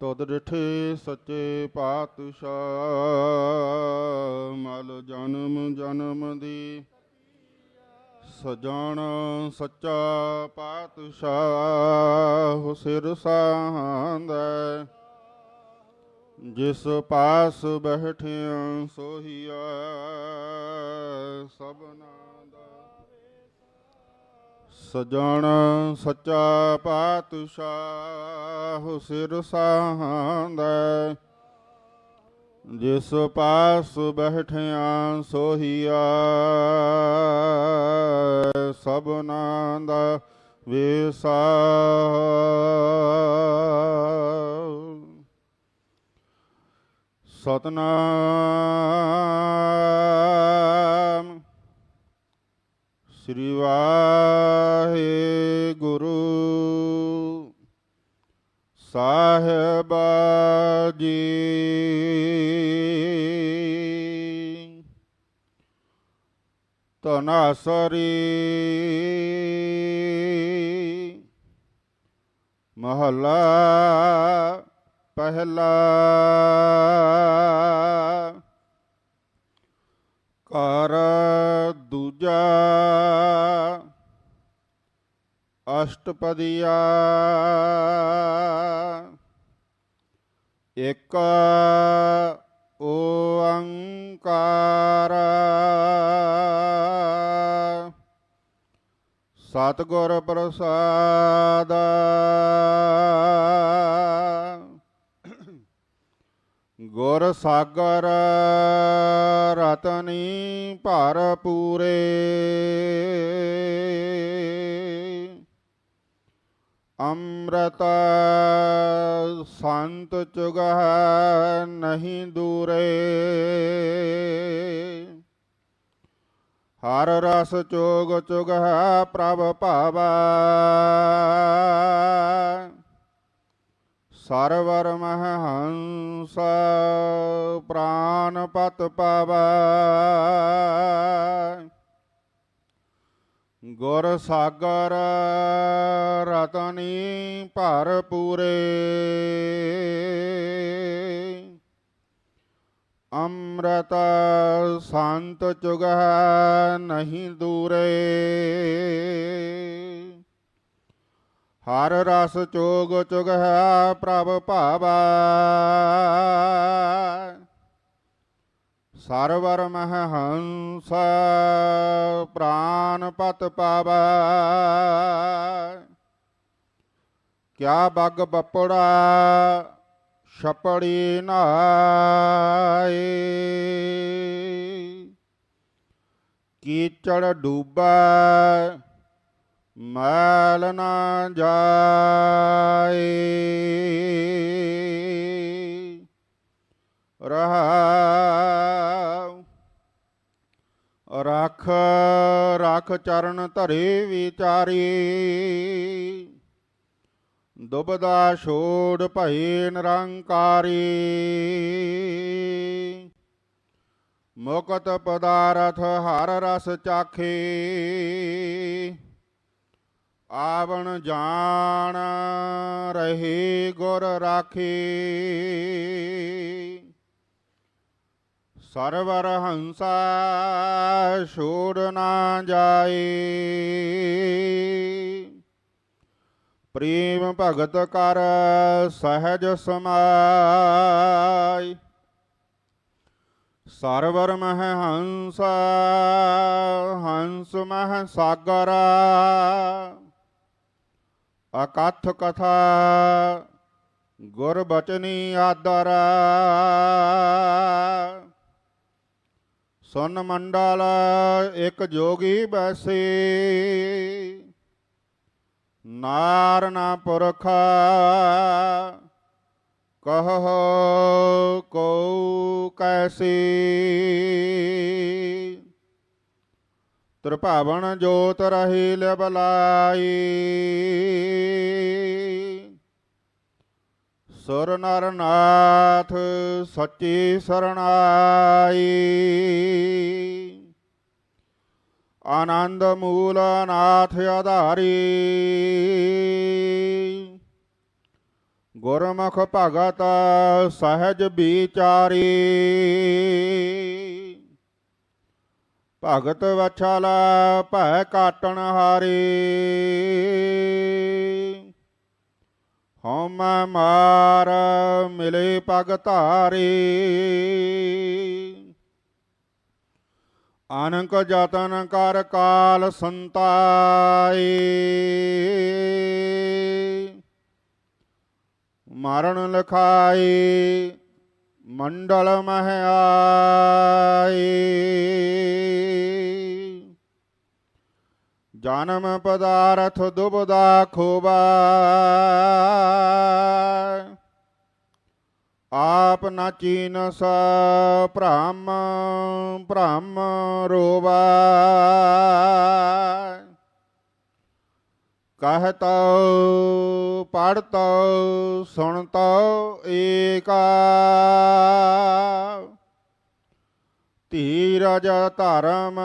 ਤਦ ਡਿਠੇ ਸੱਚੇ ਪਾਤਸ਼ਾਹ, ਮਲ ਜਨਮ ਜਨਮ ਦੀ ਸਜਣ ਸੱਚਾ ਪਾਤਸ਼ਾਹ, ਸਿਰ ਸਾਹੰਦਾ ਜਿਸ ਪਾਸ ਬਹਿਠਿਆ ਸੋਹੀਆ ਸਭਨਾ ਸਜਣ ਸੱਚਾ ਪਾਤਸ਼ਾਹ ਸਿਰ ਸਾਹੰਦਾ ਜਿਸ ਪਾਸ ਬਹਿਠਿਆ ਸੋਹੀਆ ਸਭਨਾ ਦਾ ਵੇਸਾ ਸਤਨਾਮ। ਤਨਾਸਰੀ ਮਹਲਾ ਪਹਿਲਾ। ਕਰ ਦੂਜਾ। ਅਸ਼ਟਪਦੀਆ। ਇਕ ਓੰਕਾਰ ਸਤਿਗੁਰ ਪ੍ਰਸਾਦ। ਗੁਰ ਸਾਗਰ ਰਤਨੀ ਭਰ ਪੂਰੇ। ਅੰਮ੍ਰਿਤ ਸੰਤ ਚੁਗਹ ਨਹੀਂ ਦੂਰੇ। ਹਰ ਰਸ ਚੋਗ ਚੁਗਹ ਪ੍ਰਭ ਭਾਵਾ। ਸਰਵਰ ਮਹੰਸ ਹੰਸ ਪ੍ਰਾਨ ਪਤ ਪਾਵਾ। ਗੁਰ ਸਾਗਰ ਰਤਨੀ ਭਰ ਪੂਰੇ ਅੰਮ੍ਰਿਤ ਸੰਤ ਚੁਗਹ ਨਹੀਂ ਦੂਰੇ। ਹਰ ਰਸ ਚੋਗ ਚੁਗਹ ਪ੍ਰਭ ਭਾਵਾ। ਸਰਵਰ ਮਹ ਹੰਸ ਪ੍ਰਾਨ ਪਤ ਪਾਵਾ। ਕਿਆ ਬਗ ਬੱਪੜਾ ਛਪੜੀ ਨਾਏ। ਕੀਚੜ ਡੂਬਾ ਮੈਲ ਨਾ ਜਾਏ। ਰਹਾਉ ਰਖ ਰਖ ਚਰਨ ਧਰੇ ਵਿਚਾਰੀ। ਦੁਬਦਾ ਛੋੜ ਭਏ ਨਿਰੰਕਾਰੀ। ਮੁਕਤ ਪਦਾਰਥ ਹਰ ਰਸ ਚਾਖੇ। ਆਵਣ ਜਾਣ ਰਹੀ ਗੁਰ ਰਾਖੀ। ਸਰਵਰ ਹੰਸਾ ਛੋੜ ਨਾ ਜਾਏ ਪ੍ਰੇਮ ਭਗਤ ਕਰ ਸਹਿਜ ਸਮਾਈ। ਸਰਵਰ ਮਹ ਹੰਸ ਹੰਸ ਮਹਿ ਸਾਗਰ ਅਕਥ ਕਥਾ, ਗੁਰ ਬਚਨੀ ਆਦਰ। ਸੁਨ ਮੰਡਲ, ਇੱਕ ਜੋਗੀ ਬੈਸੇ। ਨਾਰ ਪੁਰਖ ਕਹੋ ਕੋ ਕੈਸੀ। ਤ੍ਰਿਭਾਵਨ ਜੋਤ ਰਹੀ ਲਿਬਲਾਈ ਸੁਰ ਨਰ ਨਾਥ ਸੱਚੀ ਸਰਣਾਈ। ਆਨੰਦ ਮੂਲ ਨਾਥ ਆਧਾਰੀ। ਗੁਰਮੁਖ ਭਗਤ ਸਹਿਜ ਵਿਚਾਰੀ। ਭਗਤ ਵਛਲ ਭੈ ਕਾਟਣ ਹਾਰੀ। ਹਉ ਮਾਰ ਮਿਲੇ ਪਗ ਧਾਰੀ। ਅਨੰਕ ਜਤਨ ਕਰ ਕਾਲ ਸੰਤਾਈ। ਮਰਨ ਲਖਾਈ ਮੰਡਲ ਮਹਿ ਆਈ ਜਨਮ ਪਦਾਰਥ ਦੁਬਦਾ ਖੋਬਾ। ਆਪ ਨਾ ਚੀਨਸ ਭ੍ਰਮ ਭ੍ਰਮ ਰੋਵਾ। ਕਹਤੋ ਪੜਤੋ ਸੁਣਤੋ, ਏਕਾ। ਧੀਰਜ ਧਰਮ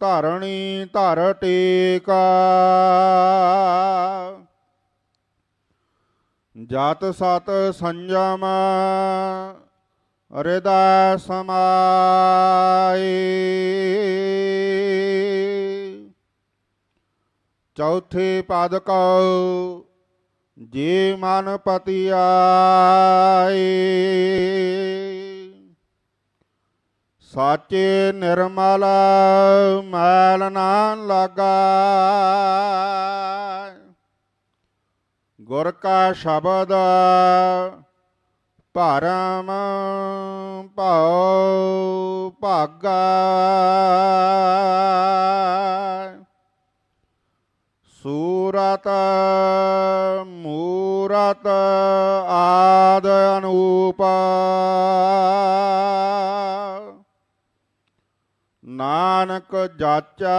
ਧਰਣੀ ਧਰ ਟੇਕਾ। ਜਤ ਸਤ ਸੰਜਮ ਹਿਰਦੈ ਸਮਾਈ। ਚੌਥੇ ਪਦ ਕਉ ਜੇ ਮਨ ਪਤੀ ਆਏ ਸਾਚੇ ਨਿਰਮਲ ਮੈਲ ਨਾ ਲਾਗਾ। ਗੁਰ ਕਾ ਸ਼ਬਦ ਭਰਮ ਭਉ ਭਾਗਾ। ਸੂਰਤ ਮੂਰਤ ਆਦ ਅਨੂਪ। ਨਾਨਕ ਜਾਚੈ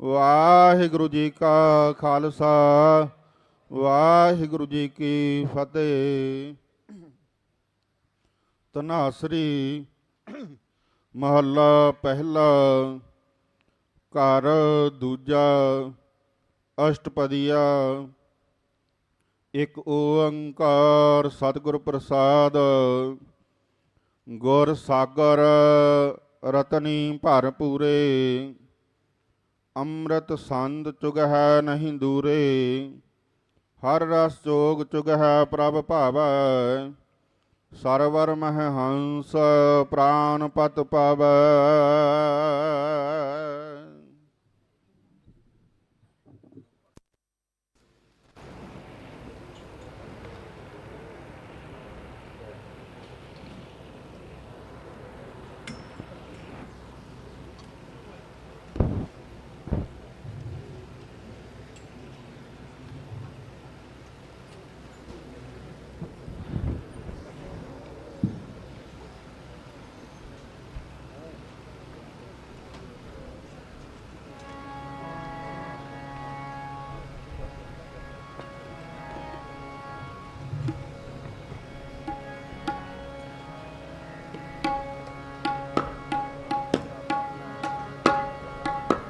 ਵਾਹਿਗੁਰੂ ਜੀ ਕਾ ਖਾਲਸਾ, ਵਾਹਿਗੁਰੂ ਜੀ ਕੀ ਫਤਿਹ। ਤਨਾਸਰੀ ਮਹੱਲਾ ਪਹਿਲਾ, ਘਰ ਦੂਜਾ, ਅਸ਼ਟਪਦੀਆ। ਇੱਕ ਓੰਕਾਰ ਸਤਿਗੁਰ ਪ੍ਰਸਾਦ, ਗੁਰ ਸਾਗਰ ਰਤਨੀ ਭਰ ਪੂਰੇ ਅੰਮ੍ਰਿਤ ਸੰਦ ਚੁਗਹਿ ਨਹੀਂ ਦੂਰੇ, ਹਰ ਰਸ ਜੋਗ ਚੁਗਹਿ ਪ੍ਰਭ ਭਾਵੈ। ਸਰਵਰ ਮਹਿ ਹੰਸ ਪ੍ਰਾਨ ਪਤ ਪਾਵੈ।